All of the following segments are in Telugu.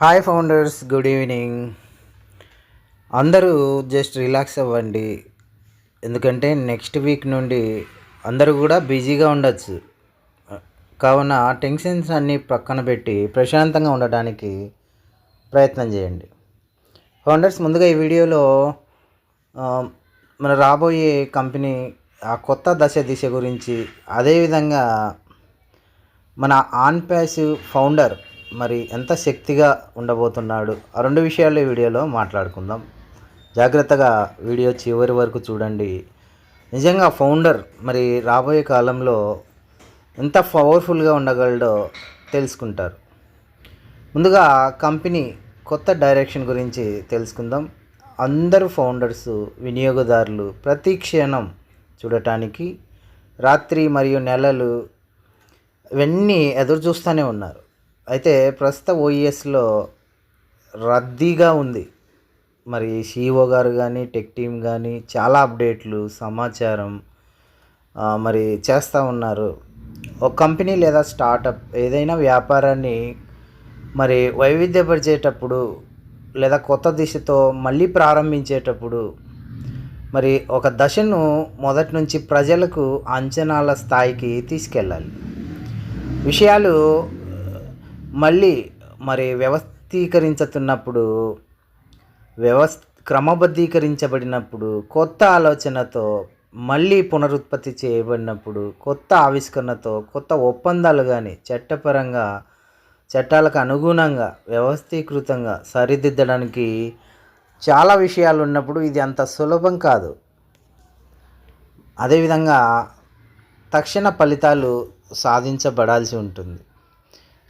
హాయ్ ఫౌండర్స్ గుడ్ ఈవినింగ్ అందరూ జస్ట్ రిలాక్స్ అవ్వండి. ఎందుకంటే నెక్స్ట్ వీక్ నుండి అందరూ కూడా బిజీగా ఉండొచ్చు. కావున టెన్షన్స్ అన్నీ పక్కన పెట్టి ప్రశాంతంగా ఉండడానికి ప్రయత్నం చేయండి. ఫౌండర్స్ ముందుగా ఈ వీడియోలో మన రాబోయే కంపెనీ ఆ కొత్త దశ దిశ గురించి అదేవిధంగా మన ఆన్ ప్యాసివ్ ఫౌండర్ మరి ఎంత శక్తిగా ఉండబోతున్నాడు? ఆ రెండు విషయాలు ఈ వీడియోలో మాట్లాడుకుందాం. జాగ్రత్తగా వీడియో చివరి వరకు చూడండి. నిజంగా ఫౌండర్ మరి రాబోయే కాలంలో ఎంత పవర్ఫుల్గా ఉండగలడో తెలుసుకుంటారు. ముందుగా కంపెనీ కొత్త డైరెక్షన్ గురించి తెలుసుకుందాం. అందరూ ఫౌండర్స్ వినియోగదారులు ప్రతి క్షణం చూడటానికి రాత్రి మరియు నెలలు ఇవన్నీ ఎదురు చూస్తూనే ఉన్నారు. అయితే ప్రస్తుత ఓఈఎస్లో రద్దీగా ఉంది. మరి సిఇఓ గారు కానీ టెక్ టీమ్ కానీ చాలా అప్డేట్లు సమాచారం మరి చేస్తూ ఉన్నారు. ఒక కంపెనీ లేదా స్టార్టప్ ఏదైనా వ్యాపారాన్ని మరి వైవిధ్యపరిచేటప్పుడు లేదా కొత్త దిశతో మళ్ళీ ప్రారంభించేటప్పుడు మరి ఒక దశను మొదటి నుంచి ప్రజలకు అంచనాల స్థాయికి తీసుకెళ్ళాలి. విషయాలు మళ్ళీ మరి వ్యవస్థీకరించుతున్నప్పుడు వ్యవస్థ క్రమబద్ధీకరించబడినప్పుడు కొత్త ఆలోచనతో మళ్ళీ పునరుత్పత్తి చేయబడినప్పుడు కొత్త ఆవిష్కరణతో కొత్త ఒప్పందాలు కానీ చట్టపరంగా చట్టాలకు అనుగుణంగా వ్యవస్థీకృతంగా సరిదిద్దడానికి చాలా విషయాలు ఉన్నప్పుడు ఇది అంత సులభం కాదు. అదేవిధంగా తక్షణ ఫలితాలు సాధించబడాల్సి ఉంటుంది.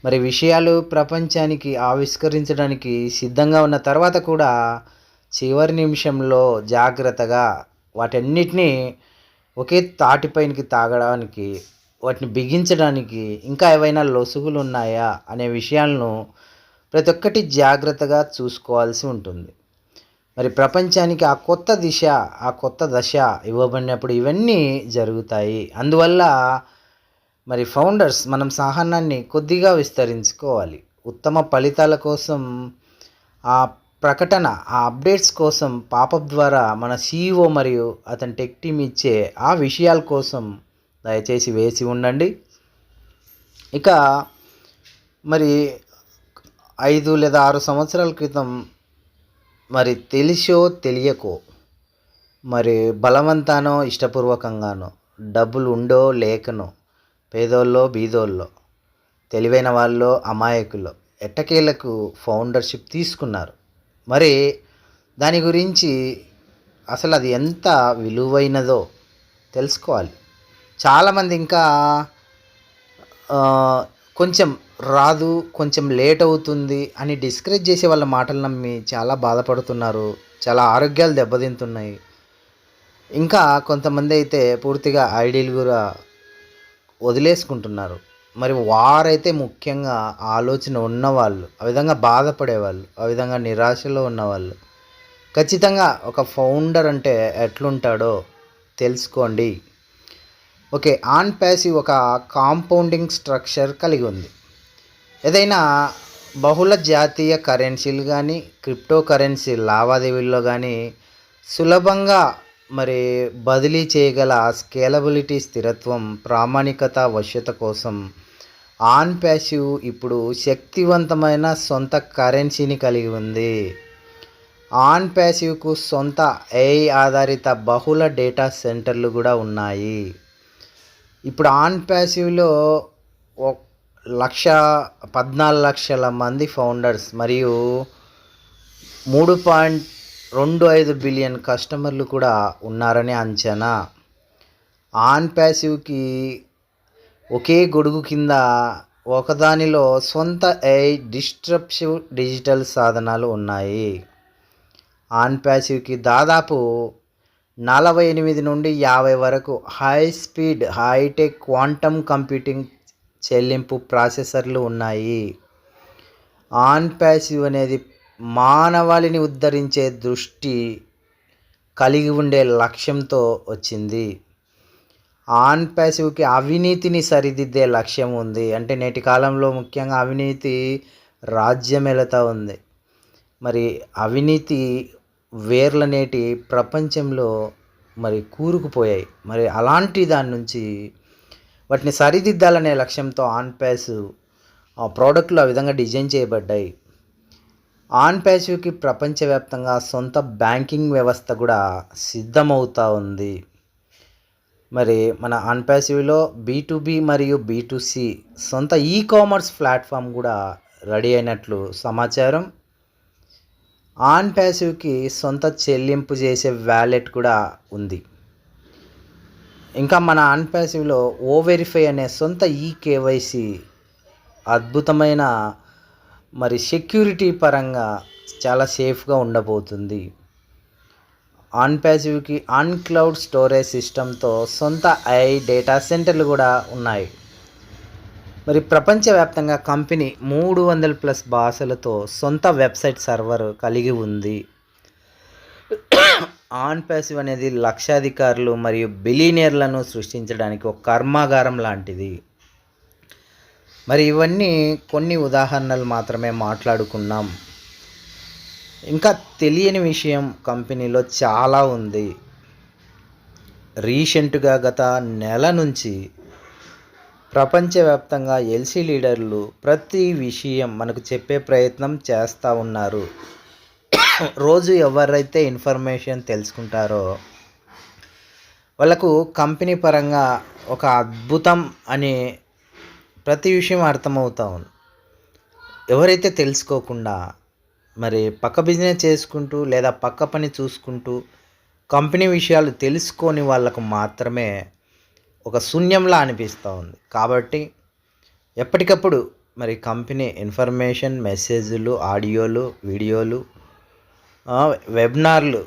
మరి విషయాలు ప్రపంచానికి ఆవిష్కరించడానికి సిద్ధంగా ఉన్న తర్వాత కూడా చివరి నిమిషంలో జాగ్రత్తగా వాటన్నిటినీ ఒకే తాటిపైనకి తాగడానికి వాటిని బిగించడానికి ఇంకా ఏవైనా లొసుగులు ఉన్నాయా అనే విషయాలను ప్రతి ఒక్కటి జాగ్రత్తగా చూసుకోవాల్సి ఉంటుంది. మరి ప్రపంచానికి ఆ కొత్త దిశ ఆ కొత్త దశ ఇవ్వబడినప్పుడు ఇవన్నీ జరుగుతాయి. అందువల్ల మరి ఫౌండర్స్ మనం సహనాన్ని కొద్దిగా విస్తరించుకోవాలి. ఉత్తమ ఫలితాల కోసం ఆ ప్రకటన ఆ అప్డేట్స్ కోసం పాపప్ ద్వారా మన సీఈఓ మరియు అతని టెక్ టీమ్ ఇచ్చే ఆ విషయాల కోసం దయచేసి వేసి ఉండండి. ఇక మరి ఐదు లేదా ఆరు సంవత్సరాల క్రితం మరి తెలిసో తెలియకో మరి బలవంతానో ఇష్టపూర్వకంగానో డబ్బులు ఉండో లేకనో పేదోళ్ళో బీదోళ్ళో తెలివైన వాళ్ళు అమాయకులు ఎట్టకేలకు ఫౌండర్షిప్ తీసుకున్నారు. మరి దాని గురించి అసలు అది ఎంత విలువైనదో తెలుసుకోవాలి. చాలామంది ఇంకా కొంచెం రాదు కొంచెం లేట్ అవుతుంది అని డిస్కరేజ్ చేసే వాళ్ళ మాటలు నమ్మి చాలా బాధపడుతున్నారు. చాలా ఆరోగ్యాలు దెబ్బతింటున్నాయి. ఇంకా కొంతమంది అయితే పూర్తిగా ఐడియల్ కూడా వదిలేసుకుంటున్నారు. మరి వారైతే ముఖ్యంగా ఆలోచన ఉన్నవాళ్ళు ఆ విధంగా బాధపడేవాళ్ళు ఆ విధంగా నిరాశలో ఉన్నవాళ్ళు. ఖచ్చితంగా ఒక ఫౌండర్ అంటే ఎట్లుంటాడో తెలుసుకోండి. ఓకే ఆన్ ప్యాసివ్ ఒక కాంపౌండింగ్ స్ట్రక్చర్ కలిగి ఉంది. ఏదైనా బహుళ జాతీయ కరెన్సీలు కానీ క్రిప్టో కరెన్సీ లావాదేవీల్లో కానీ సులభంగా మరి బదిలీ చేయగల స్కేలబిలిటీ స్థిరత్వం ప్రామాణికత వశ్యత కోసం ఆన్ ప్యాసివ్ ఇప్పుడు శక్తివంతమైన సొంత కరెన్సీని కలిగి ఉంది. ఆన్ ప్యాసివ్కు సొంత ఏఐ ఆధారిత బహుళ డేటా సెంటర్లు కూడా ఉన్నాయి. ఇప్పుడు ఆన్ ప్యాసివ్లో లక్ష పద్నాలుగు లక్షల మంది ఫౌండర్స్ మరియు మూడు పాయింట్ రెండు ఐదు బిలియన్ కస్టమర్లు కూడా ఉన్నారని అంచనా. ఆన్ ప్యాసివ్కి ఒకే గొడుగు కింద ఒకదానిలో సొంత ఏఐ డిస్ట్రప్టివ్ డిజిటల్ సాధనాలు ఉన్నాయి. ఆన్ ప్యాసివ్కి దాదాపు నలభై ఎనిమిది నుండి యాభై వరకు high speed hi tech quantum computing చెల్లింపు ప్రాసెసర్లు ఉన్నాయి. ఆన్ ప్యాసివ్ అనేది మానవాళిని ఉద్ధరించే దృష్టి కలిగి ఉండే లక్ష్యంతో వచ్చింది. ఆన్ ప్యాసివ్కి అవినీతిని సరిదిద్దే లక్ష్యం ఉంది. అంటే నేటి కాలంలో ముఖ్యంగా అవినీతి రాజ్యమేలుతా ఉంది. మరి అవినీతి వేర్లనేటి ప్రపంచంలో మరి కూరుకుపోయాయి. మరి అలాంటి దాని నుంచి వాటిని సరిదిద్దాలనే లక్ష్యంతో ఆన్ ప్యాసివ్ ఆ ప్రోడక్ట్లు ఆ విధంగా డిజైన్ చేయబడ్డాయి. ఆన్ ప్యాసివ్కి ప్రపంచవ్యాప్తంగా సొంత బ్యాంకింగ్ వ్యవస్థ కూడా సిద్ధమవుతూ ఉంది. మరి మన ఆన్ ప్యాసివ్లో బీ మరియు బీ సొంత ఈ కామర్స్ ప్లాట్ఫామ్ కూడా రెడీ అయినట్లు సమాచారం. ఆన్ ప్యాసివ్కి సొంత చెల్లింపు చేసే వ్యాలెట్ కూడా ఉంది. ఇంకా మన ఆన్ ప్యాసివ్లో ఓ వెరిఫై అనే సొంత ఈ కేవైసీ అద్భుతమైన మరి సెక్యూరిటీ పరంగా చాలా సేఫ్గా ఉండబోతుంది. ఆన్ ప్యాసివ్కి ఆన్ క్లౌడ్ స్టోరేజ్ సిస్టంతో సొంత ఐ డేటా సెంటర్లు కూడా ఉన్నాయి. మరి ప్రపంచవ్యాప్తంగా కంపెనీ మూడు వందల ప్లస్ భాషలతో సొంత వెబ్సైట్ సర్వర్ కలిగి ఉంది. ఆన్ ప్యాసివ్ అనేది లక్షాధికారులు మరియు బిలీనియర్లను సృష్టించడానికి ఒక కర్మాగారం లాంటిది. మరి ఇవన్నీ కొన్ని ఉదాహరణలు మాత్రమే మాట్లాడుకున్నాం. ఇంకా తెలియని విషయం కంపెనీలో చాలా ఉంది. రీసెంట్గా గత నెల నుంచి ప్రపంచవ్యాప్తంగా ఎల్సీ లీడర్లు ప్రతి విషయం మనకు చెప్పే ప్రయత్నం చేస్తూ ఉన్నారు. రోజు ఎవరైతే ఇన్ఫర్మేషన్ తెలుసుకుంటారో వాళ్ళకు కంపెనీ పరంగా ఒక అద్భుతం అనే ప్రతి విషయం అర్థమవుతా ఉంది. ఎవరైతే తెలుసుకోకుండా మరి పక్క బిజినెస్ చేసుకుంటూ లేదా పక్క పని చూసుకుంటూ కంపెనీ విషయాలు తెలుసుకొని వాళ్ళకు మాత్రమే ఒక శూన్యంలా అనిపిస్తూ ఉంది. కాబట్టి ఎప్పటికప్పుడు మరి కంపెనీ ఇన్ఫర్మేషన్ మెసేజ్లు ఆడియోలు వీడియోలు వెబినార్లు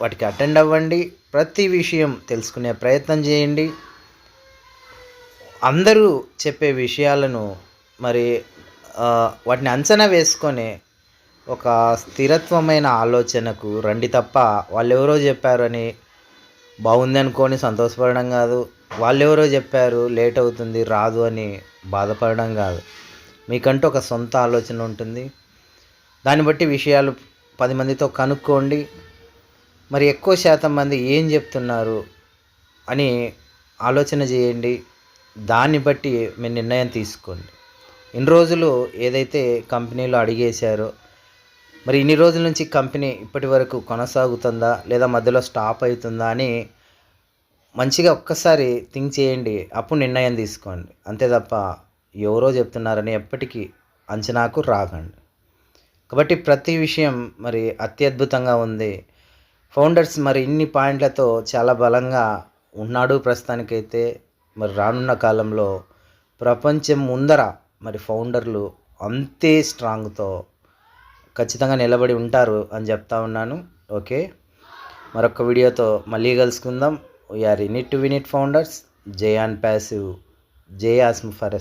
వాటికి అటెండ్ అవ్వండి. ప్రతి విషయం తెలుసుకునే ప్రయత్నం చేయండి. అందరూ చెప్పే విషయాలను మరి వాటిని అంచనా వేసుకొని ఒక స్థిరత్వమైన ఆలోచనకు రండి తప్ప వాళ్ళు ఎవరో చెప్పారని బాగుంది అనుకొని సంతోషపడడం కాదు. వాళ్ళు ఎవరో చెప్పారు లేట్ అవుతుంది రాదు అని బాధపడడం కాదు. మీకంటూ ఒక సొంత ఆలోచన ఉంటుంది. దాన్ని బట్టి విషయాలు పది మందితో కనుక్కోండి. మరి ఎక్కువ శాతం మంది ఏం చెప్తున్నారు అని ఆలోచన చేయండి. దాన్ని బట్టి మీ నిర్ణయం తీసుకోండి. ఇన్ని రోజులు ఏదైతే కంపెనీలో అడిగేశారో మరి ఇన్ని రోజుల నుంచి కంపెనీ ఇప్పటి వరకు కొనసాగుతుందా లేదా మధ్యలో స్టాప్ అవుతుందా అని మంచిగా ఒక్కసారి థింక్ చేయండి. అప్పుడు నిర్ణయం తీసుకోండి. అంతే తప్ప ఎవరో చెప్తున్నారని ఎప్పటికీ అంచనాకు రాకండి. కాబట్టి ప్రతి విషయం మరి అత్యద్భుతంగా ఉంది. ఫౌండర్స్ మరి ఇన్ని పాయింట్లతో చాలా బలంగా ఉన్నాడు ప్రస్తుతానికైతే. మరి రానున్న కాలంలో ప్రపంచం ముందర మరి ఫౌండర్లు అంతే స్ట్రాంగ్తో ఖచ్చితంగా నిలబడి ఉంటారు అని చెప్తా ఉన్నాను. ఓకే? మరొక వీడియోతో మళ్ళీ కలుసుకుందాం. వీఆర్ ఇన్ టు వినిట్ ఫౌండర్స్ జే ఆన్ ప్యాసివ్ జే ఆస్మ్ ఫర్